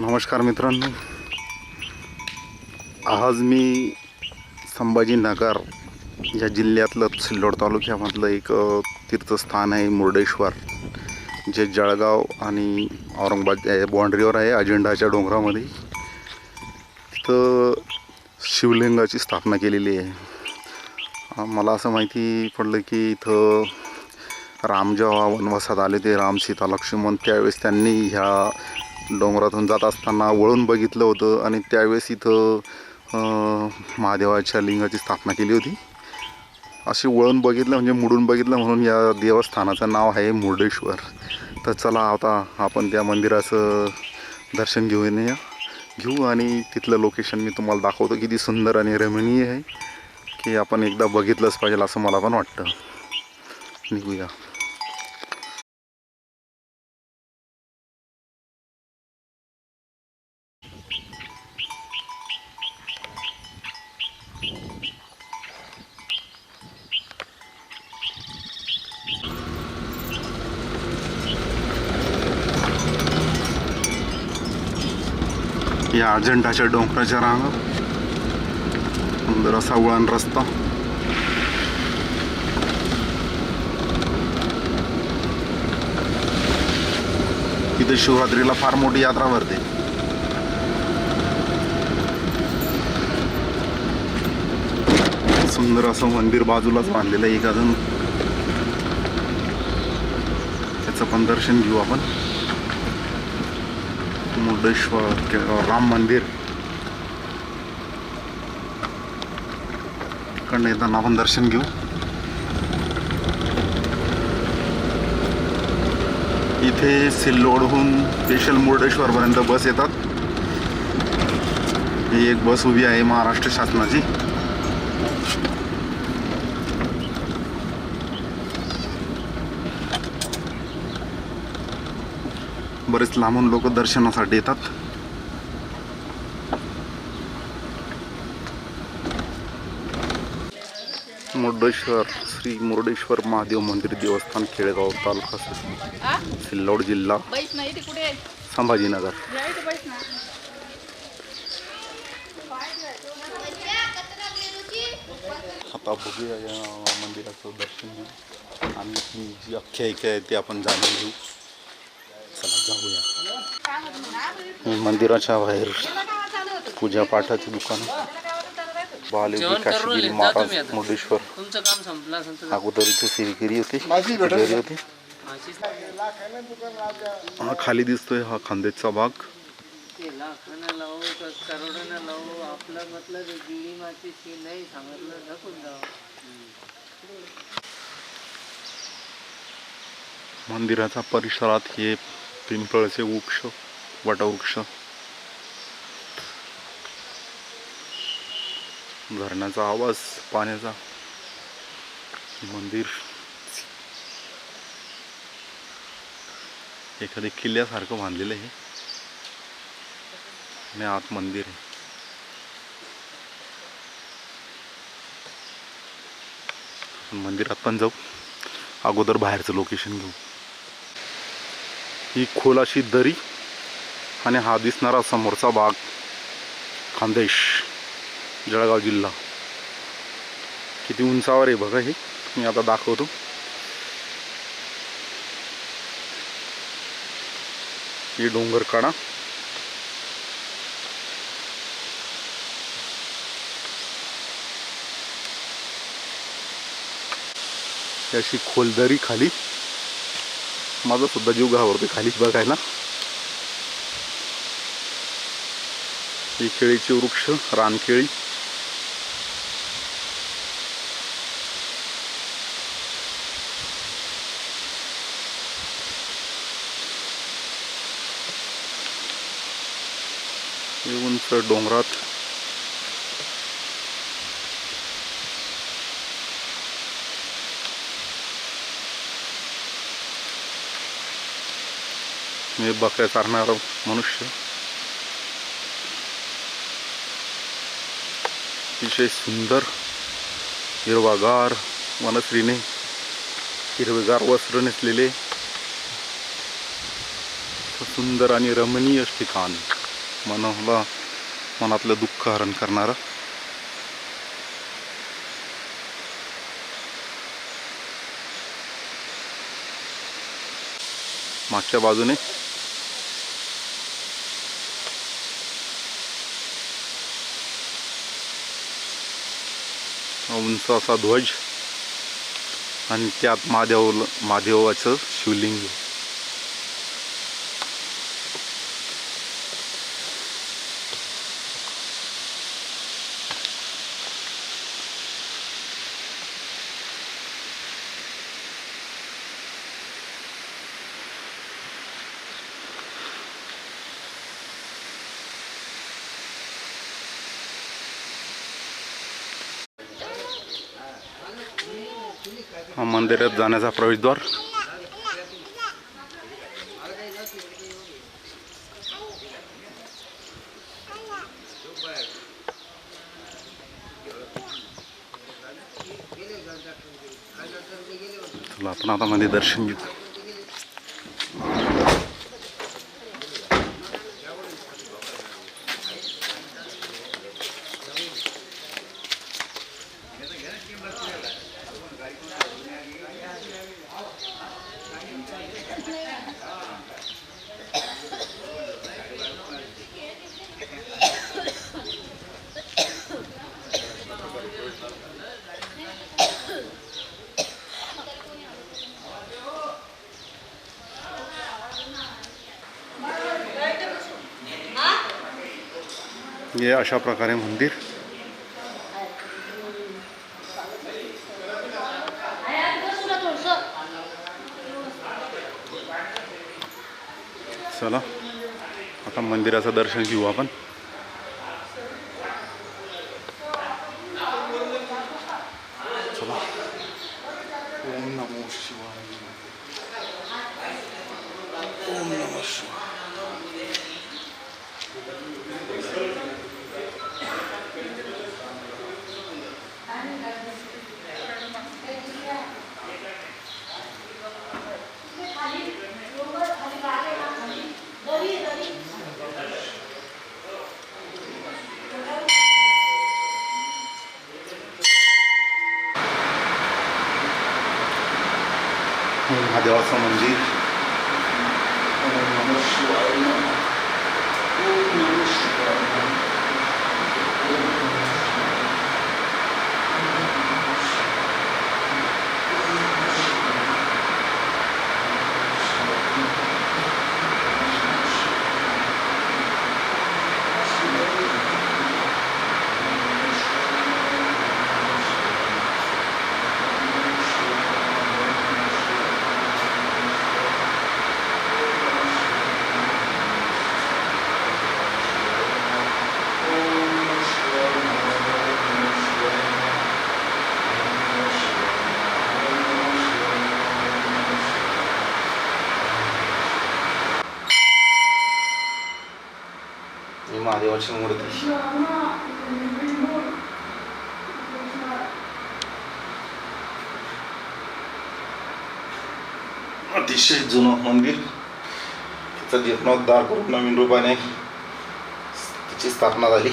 नमस्कार मित्रांनो. आज मी संभाजीनगर या जिल्ह्यातलं सिल्लोड तालुक्यामधलं एक तीर्थस्थान आहे मुर्डेश्वर जे जळगाव आणि औरंगाबाद बाँड्रीवर आहे अजेंडाच्या डोंगरामध्ये. तिथं शिवलिंगाची स्थापना केलेली आहे. मला असं माहिती पडलं की इथं राम जेव्हा वनवासात आले ते राम सीता लक्ष्मण त्यावेळेस त्यांनी ह्या डोंगरातून जात असताना वळून बघितलं होतं आणि त्यावेळेस इथं महादेवाच्या लिंगाची स्थापना केली होती. अशी वळून बघितलं म्हणजे मुडून बघितलं म्हणून या देवस्थानाचं नाव आहे मुर्डेश्वर. तर चला आता आपण त्या मंदिराचं दर्शन घेऊन या घेऊ आणि तिथलं लोकेशन मी तुम्हाला दाखवतो. किती सुंदर आणि रमणीय आहे. की आपण एकदा बघितलंच पाहिजे असं मला पण वाटतं. निघूया. अजंठाच्या डोंगराच्या रांगा सुंदर असा वळण रस्ता. इथे शिवरात्रीला फार मोठी यात्रा भरते. सुंदर असं मंदिर बाजूलाच बांधलेलं आहे एक अजून. त्याचं पण दर्शन घेऊ आपण. मुर्डेश्वर किंवा राम मंदिर इकडनं येताना आपण दर्शन घेऊ इथे सिल्लोडहून स्पेशल मुर्डेश्वरपर्यंत बस येतात ही एक बस उभी आहे महाराष्ट्र शासनाची बरेच लांबून लोक दर्शनासाठी येतात. मुर्डेश्वर श्री मुर्डेश्वर महादेव मंदिर देवस्थान खेळगाव तालुका? सिल्लोड जिल्हा? संभाजीनगर. आता बघूया या मंदिराचं दर्शन. आणि जी आख्यायिका आहे ते आपण जाणून घेऊ. जाऊया. मंदिराच्या बाहेर पूजा पाठाची दुकान. करून काशीगिरी महाराज. मुर्डेश्वर. तुमचं काम संपलं असेल तर अगोदर इथे सिरिगिरी होती होते. हा खाली दिसतोय हा खांदेचा भाग. मंदिराच्या परिसरात हे पिंपळाचे वृक्ष वटवृक्ष. धरणाचा आवाज पाण्याचा. मंदिर. एखादी किल्ल्यासारखं बांधलेलं आहे. आणि आत मंदिर आहे. मंदिरात पण जाऊ. अगोदर बाहेरचं लोकेशन घेऊ. ही खोलाशी दरी आणि हा दिसणारा समोरचा भाग खानदेश जळगाव जिल्हा. किती उंचावर आहे बघा हे. मी आता दाखवतो. ही डोंगर काढा. अशी खोल दरी खाली. माझा सुद्धा जीव घाबरतो खालीच बघायला. ही केळीचे वृक्ष रानकेळी. उंच डोंगरात. मी बकऱ्या चारणारा मनुष्य. अतिशय सुंदर हिरवागार वनश्रीने हिरवेगार वस्त्र नेसलेले सुंदर आणि रमणीय ठिकाण. मनाला मनातलं दुःख हरण करणारं. मागच्या बाजूने उंच असा ध्वज आणि त्यात महादेव महादेवाचं शिवलिंग. आहे. हा मंदिरात जाण्याचा प्रवेशद्वार चला आपण आता मध्ये दर्शन घेऊ हे अशा प्रकारे मंदिर. चला आता मंदिराचं दर्शन घेऊ आपण. महादेवाची मूर्ती. अतिशय जुनं मंदिर. त्याचा जीर्णोद्धार करून नवीन रूपाने त्याची स्थापना झाली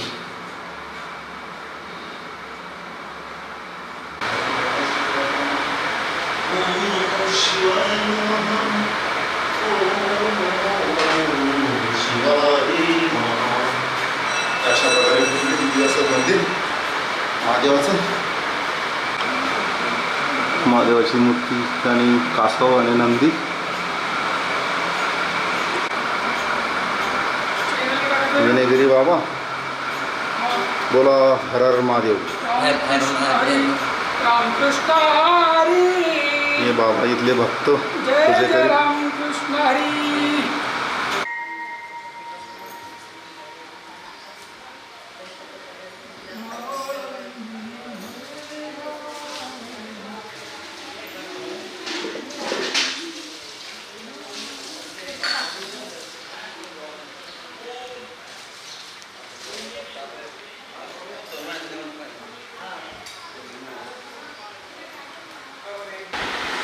अशा प्रकारे दिव्य असं मंदिर महादेवाचं महादेवाची मूर्ती आणि कासव आणि नंदी विनयगिरी बाबा बोला हर हर महादेव रामकृष्ण हरी हे बाबा इथले भक्त जय जय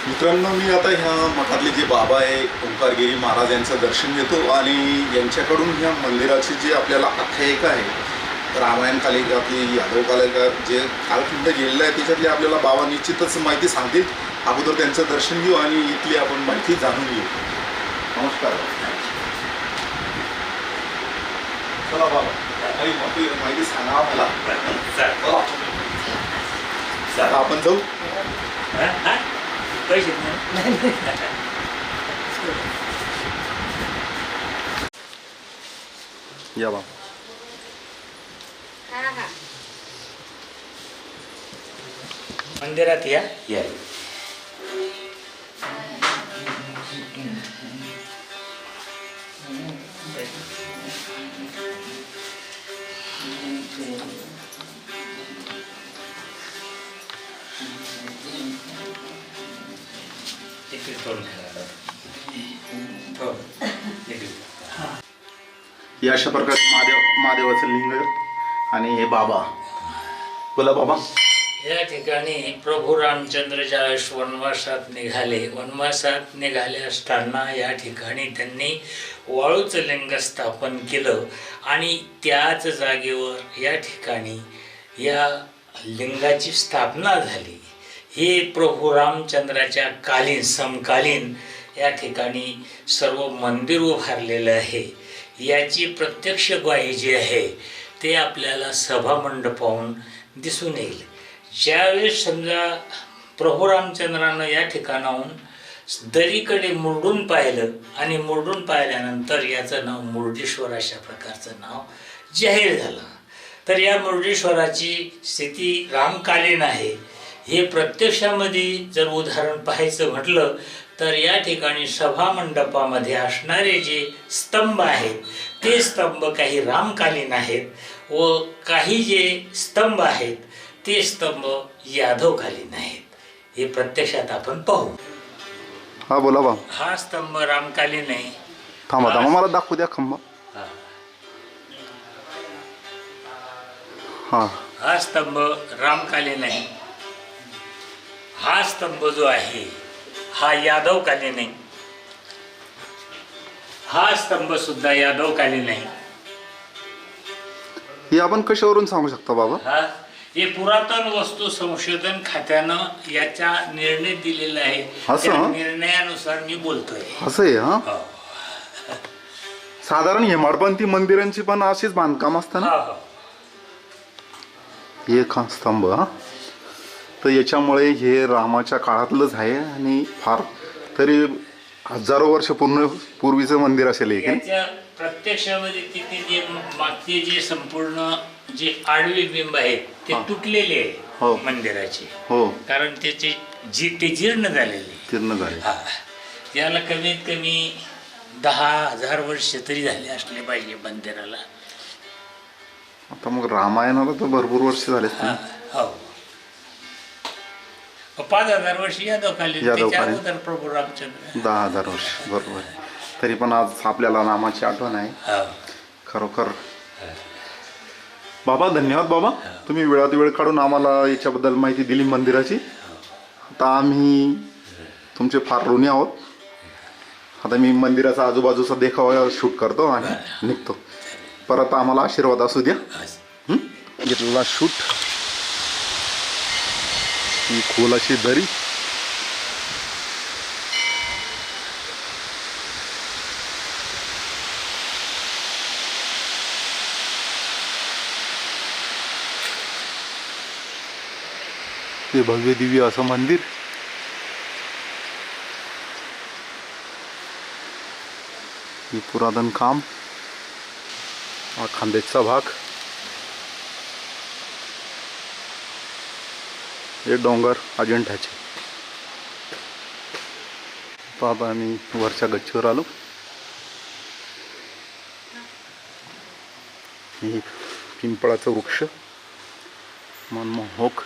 मित्रांनो मी आता ह्या मठातले जे बाबा आहे ओंकारगिरी महाराज यांचं दर्शन घेतो आणि यांच्याकडून ह्या मंदिराची जी आपल्याला आख्यायिका आहे रामायण कालिकातली यादव कालिका जे कालखंड गेलेलं आहे त्याच्यातली आपल्याला बाबा निश्चितच माहिती सांगतील. अगोदर त्यांचं दर्शन घेऊ आणि इथली आपण माहिती जाणून घेऊ. नमस्कार. चला बाबा माहिती सांगा मला आपण जाऊ. या बाबा मंदिरात या या अशा प्रकारे महादेव महादेवाचं लिंग आणि हे बाबा. बोला बाबा. या ठिकाणी प्रभू रामचंद्र ज्यावेळेस वनवासात निघाले. वनवासात निघाले असताना या ठिकाणी त्यांनी वाळूचं लिंग स्थापन केलं आणि त्याच जागेवर या ठिकाणी या लिंगाची स्थापना झाली. हे प्रभू रामचंद्राच्या कालीन समकालीन या ठिकाणी सर्व मंदिर उभारलेलं आहे. याची प्रत्यक्ष ग्वाही जी आहे ते आपल्याला सभामंडपाहून दिसून येईल. ज्यावेळेस समजा प्रभू रामचंद्रानं या ठिकाणाहून दरीकडे मुरडून पाहिलं आणि मुरडून पाहिल्यानंतर याचं नाव मुर्डेश्वर अशा प्रकारचं नाव जाहीर झालं. तर या मुर्डेश्वराची स्थिती रामकालीन आहे. हे प्रत्यक्षामध्ये जर उदाहरण पाहायचं म्हटलं तर या ठिकाणी सभा मंडपामध्ये असणारे जे स्तंभ आहेत ते स्तंभ काही रामकालीन आहेत व काही जे स्तंभ आहेत ते स्तंभ यादवकालीन आहेत. हे प्रत्यक्षात आपण पाहू. हा बोला बाबा हा स्तंभ रामकालीन आहे. थांबा थांबा मला दाखवू द्या खंबा. हा. हा. हा स्तंभ रामकालीन आहे. हा स्तंभ जो आहे हा यादवकालीन आहे हा स्तंभ सुद्धा यादवकालीन आहे हे आपण कशावरून सांगू शकता बाबा? हा हे पुरातन वस्तू संशोधन खात्यानं याचा निर्णय दिलेला आहे असं? त्या निर्णयानुसार मी बोलतोय. असं आहे हा? हो. साधारण हेमाडपंथी मंदिरांची पण अशीच बांधकाम असतं ना? हो, हो. एक हा स्तंभ हा? तर याच्यामुळे हे रामाच्या काळातलंच आहे आणि फार तरी हजारो वर्ष पूर्ण पूर्वीचं मंदिर असेल हे की प्रत्यक्षामध्ये तिथे जे मागचे जे संपूर्ण जे आडवे बिंब आहेत ते. तुटलेले हो. आहे मंदिराचे. हो. कारण त्याचे जी ते जीर्ण झालेले. तीर्ण झाले. हा. याला कमीत कमी दहा हजार वर्ष तरी झाले असले पाहिजे मंदिराला. आता मग रामायणाला तर भरपूर वर्ष झाले हो. पाच हजार वर्ष. त्याच्या अगोदर प्रभू रामचंद्र. दहा हजार वर्ष बरोबर आहे. तरी पण आज आपल्याला रामाची आठवण आहे. हो. खरोखर. बाबा धन्यवाद बाबा. तुम्ही वेळात वेळ काढून आम्हाला याच्याबद्दल माहिती दिली मंदिराची. आता आम्ही तुमचे फार ऋणी आहोत. आता मी मंदिराचा आजूबाजूचा देखावा शूट करतो आणि निघतो. परत आम्हाला आशीर्वाद असू द्या. हं? घेतलेला शूट. ही खोल अशी दरी ते भव्य दिव्य असं मंदिर. हे पुरातन काम हा खांदेचा भाग. हे डोंगर अजिंठ्याचे तर आता आम्ही वरच्या गच्चीवर आलो. हे पिंपळाचं वृक्ष मनमोहक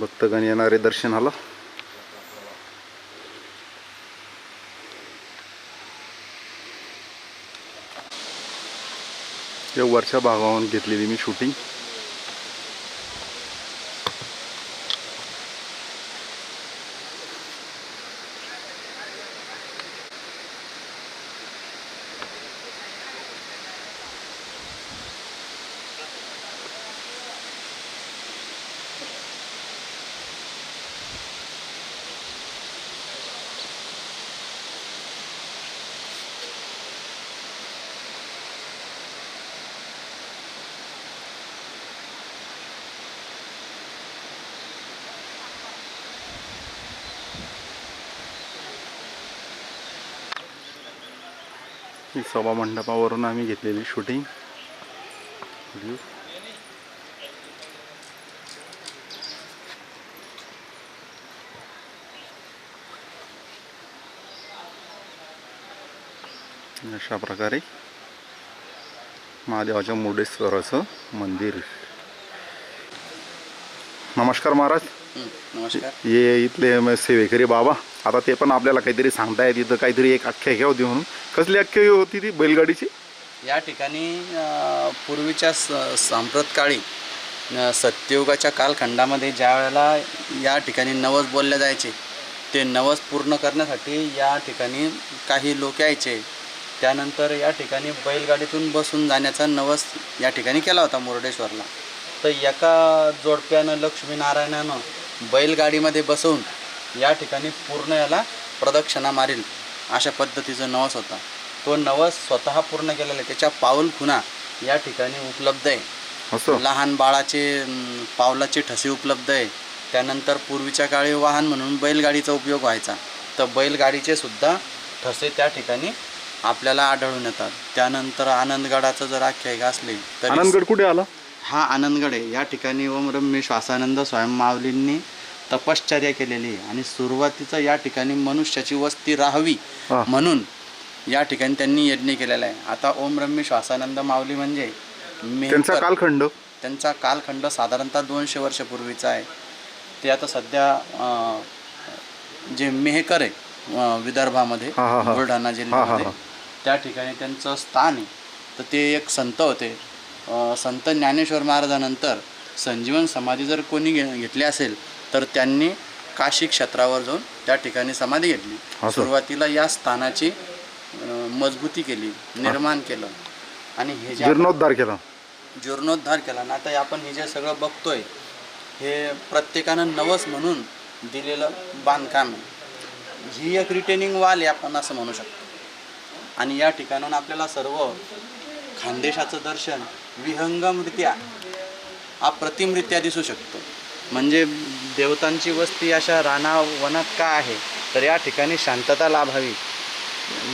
भक्तगण येणारे दर्शनाला. या वरच्या भागावरून घेतलेली मी शूटिंग ही सभा मंडपावरून आम्ही घेतलेली शूटिंग अशा प्रकारे महादेवाच्या मुर्डेश्वराचं मंदिर. नमस्कार महाराज. नमस्कार. ये इथले म- सेवेकरी बाबा आता ते पण आपल्याला काहीतरी सांगतायत इथं काहीतरी एक आख्यायिका होती म्हणून कसली आख्यायिका होती ती बैलगाडीची? या ठिकाणी अ, पूर्वीच्या स सांप्रत काळी अ, सत्ययुगाच्या कालखंडामध्ये ज्या वेळेला या ठिकाणी नवस बोलले जायचे ते नवस पूर्ण करण्यासाठी या ठिकाणी काही लोक यायचे. त्यानंतर या ठिकाणी बैलगाडीतून बसून जाण्याचा नवस या ठिकाणी केला होता मुर्डेश्वरला. तर एका जोडप्यानं लक्ष्मीनारायणानं बैलगाडीमध्ये बसवून या ठिकाणी पूर्ण याला प्रदक्षिणा मारील. अशा पद्धतीचा नवस होता. तो नवस स्वतः पूर्ण केलेला आहे. त्याच्या पाऊल खुणा या ठिकाणी उपलब्ध आहे. लहान बाळाचे पावलाचे ठसे उपलब्ध आहे. त्यानंतर पूर्वीच्या काळी वाहन म्हणून बैलगाडीचा उपयोग व्हायचा. तर बैलगाडीचे सुद्धा ठसे त्या ठिकाणी आपल्याला आढळून येतात. त्यानंतर आनंदगडाचं जर आख्यायिका असली तर आनंदगड कुठे आला? हा आनंदगड आहे. या ठिकाणी ओम रम्य श्वासानंद स्वयं माऊलींनी तपश्चर्या केलेली आहे. आणि सुरुवातीचं या ठिकाणी मनुष्याची वस्ती राहावी. म्हणून या ठिकाणी त्यांनी यज्ञ केलेला आहे. आता ओम रम्य श्वासानंद माऊली म्हणजे त्यांचा कालखंड? त्यांचा कालखंड साधारणतः दोनशे वर्षापूर्वीचा आहे. ते आता सध्या अं, जे मेहकर आहे विदर्भामध्ये. बुलढाणा जिल्ह्यामध्ये. त्या ठिकाणी त्यांचं स्थान आहे. तर ते एक संत होते. संत ज्ञानेश्वर महाराजानंतर संजीवन समाधी जर कोणी घे घेतली असेल तर त्यांनी काशी क्षेत्रावर जाऊन त्या ठिकाणी समाधी घेतली. सुरुवातीला या स्थानाची मजबूती केली निर्माण केलं. आणि हे जे जीर्णोद्धार केला. जीर्णोद्धार केला. ना आता आपण हे जे सगळं बघतोय हे प्रत्येकानं नवस म्हणून दिलेलं बांधकाम आहे. ही एक रिटेनिंग वाल आहे आपण असं म्हणू शकतो. आणि या ठिकाणाहून आपल्याला सर्व खानदेशाचं दर्शन विहंगमरित्या अप्रतिमरित्या दिसू शकतो. म्हणजे देवतांची वस्ती अशा राना वनात का आहे? तर या ठिकाणी शांतता लाभावी.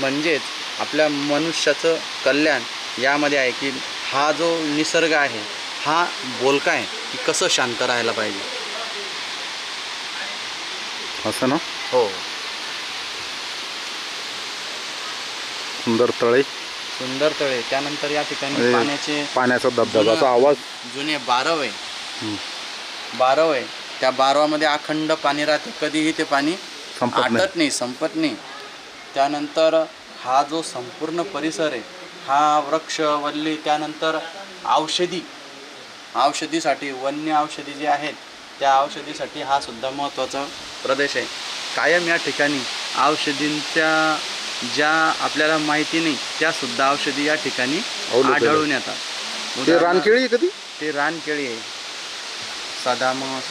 म्हणजेच आपल्या मनुष्याचं कल्याण यामध्ये आहे की हा जो निसर्ग आहे हा बोलका आहे की कसं शांत राहायला पाहिजे? असं ना? हो. सुंदर तळे. सुंदर तळे. त्यानंतर या ठिकाणी पाण्याचे पाण्याचा धबधबाचा आवाज. जुने बारव आहे. बारव आहे. त्या बारवामध्ये अखंड पाणी राहते. कधीही ते पाणी संपत नाही. आटत नाही संपत नाही. त्यानंतर हा जो संपूर्ण परिसर आहे हा वृक्ष वल्ली त्यानंतर औषधी औषधीसाठी वन्य औषधी जे आहेत त्या औषधीसाठी हा सुद्धा महत्त्वाचा प्रदेश आहे. कायम या ठिकाणी औषधींच्या ज्या आपल्याला माहिती नाही त्या सुद्धा औषधी या ठिकाणी. आढळून येतात. ते उदाहरणार्थ- रानकेळी आहे कधी ते रानकेळी आहे. सदामस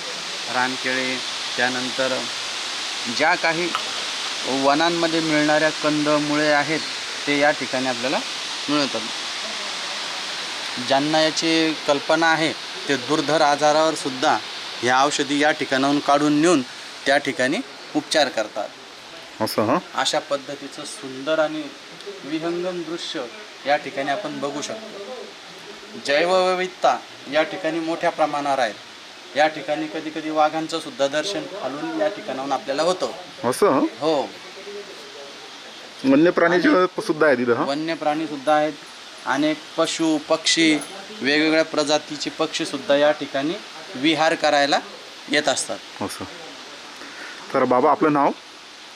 रानकेळी त्यानंतर ज्या काही वनांमध्ये मिळणाऱ्या कंदमुळे आहेत ते या ठिकाणी आपल्याला मिळतात. ज्यांना याची कल्पना आहे ते दुर्धर आजारावर सुद्धा ह्या औषधी या ठिकाणाहून काढून नेऊन त्या ठिकाणी उपचार करतात. असं हां? अशा पद्धतीचं सुंदर आणि विहंगम दृश्य या ठिकाणी आपण बघू शकतो. जैवविविधता या ठिकाणी मोठ्या प्रमाणावर आहेत या ठिकाणी कधी कधी वाघांचं सुद्धा दर्शन खालून या ठिकाणाहून आपल्याला होतं. असं हं? वन्य प्राणीचे सुद्धा आहे तिथं वन्य प्राणी सुद्धा आहेत. अनेक पशु पक्षी वेगवेगळ्या प्रजातीचे पक्षी सुद्धा या ठिकाणी विहार करायला येत असतात. असं. तर बाबा आपलं नाव?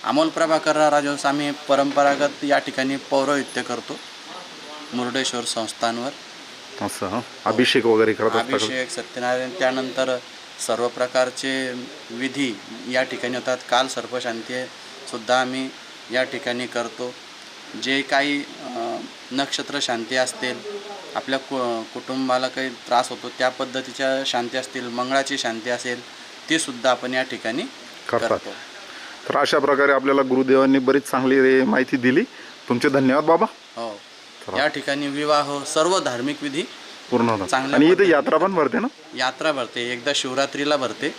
अमोल प्रभाकर राजवंश आम्ही परंपरागत या ठिकाणी पौरोहित्य करतो. मुर्डेश्वर संस्थांवर असं हां? अभिषेक वगैरे करत असता का? अभिषेक सत्यनारायण त्यानंतर सर्व प्रकारचे विधी या ठिकाणी होतात. काल सर्पशांती सुद्धा आम्ही या ठिकाणी करतो. जे काही अं, नक्षत्र शांती असतील आपल्या कु कुटुंबाला काही त्रास होतो त्या पद्धतीच्या शांती असतील मंगळाची शांती असेल ती सुद्धा आपण या ठिकाणी करतात. करतो. तर अशा प्रकारे आपल्याला गुरुदेवांनी बरीच चांगली रे- माहिती दिली. तुमचे धन्यवाद बाबा. हो. या ठिकाणी विवाह सर्व धार्मिक विधी पूर्ण होतात आणि इथे यात्रा पण भरते ना? यात्रा भरते. एकदा शिवरात्रीला भरते.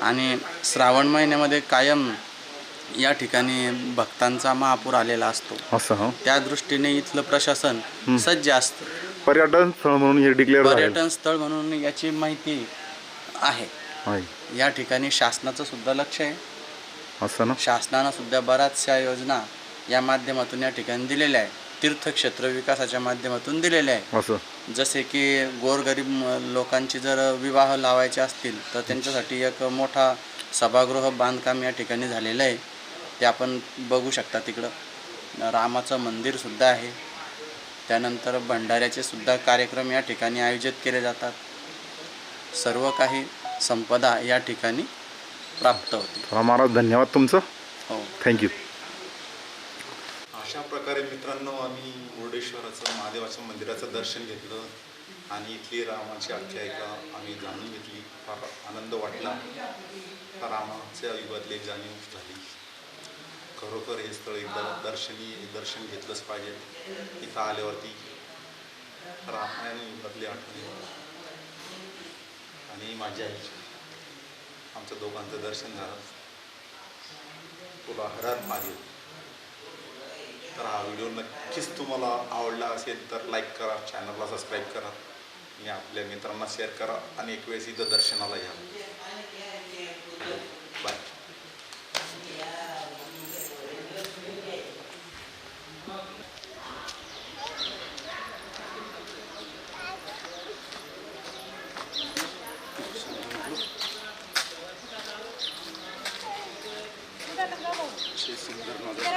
आणि श्रावण महिन्यामध्ये कायम या ठिकाणी भक्तांचा महापूर आलेला असतो. असं हं? त्या दृष्टीने इथलं प्रशासन सज्ज असतं. पर्यटन स्थळ म्हणून हे डिक्लेअर पर्यटन स्थळ म्हणून याची माहिती आहे. या ठिकाणी शासनाचं सुद्धा लक्ष आहे. असं ना? शासनानं सुद्धा बऱ्याचशा योजना या माध्यमातून या ठिकाणी दिलेल्या आहे तीर्थक्षेत्र विकासाच्या माध्यमातून दिलेल्या आहे. असं. जसे की गोरगरीब म- लोकांची जर विवाह लावायचे असतील तर त्यांच्यासाठी एक मोठा सभागृह बांधकाम या ठिकाणी झालेलं आहे. ते आपण बघू शकता तिकडं. रामाचं मंदिरसुद्धा आहे. त्यानंतर भंडाऱ्याचे सुद्धा कार्यक्रम या ठिकाणी आयोजित केले जातात. सर्व काही संपदा या ठिकाणी प्राप्त होते. महाराज धन्यवाद तुमचं. हो. थँक्यू अशा प्रकारे मित्रांनो आम्ही मुर्डेश्वराचं महादेवाच्या मंदिराचं दर्शन घेतलं आणि इथली रामाची आख्यायिका आम्ही जाणून घेतली. फार आनंद वाटला. रामाच्या युगातली जाणीव झाली. खरोखर हे स्थळ एकदा दर्शनी दर्शन घेतलंच पाहिजे. इथं आल्यावरती रामायण युगातली आठवणी आणि माझी आई आमचं दोघांचं दर्शन झालं. तुला हरात महादेव तर हा व्हिडिओ नक्कीच तुम्हाला आवडला असेल तर लाईक करा चॅनलला सबस्क्राईब करा. आणि आपल्या मित्रांना शेअर करा आणि एक वेळेस इथं दर्शनाला या. बाय जरा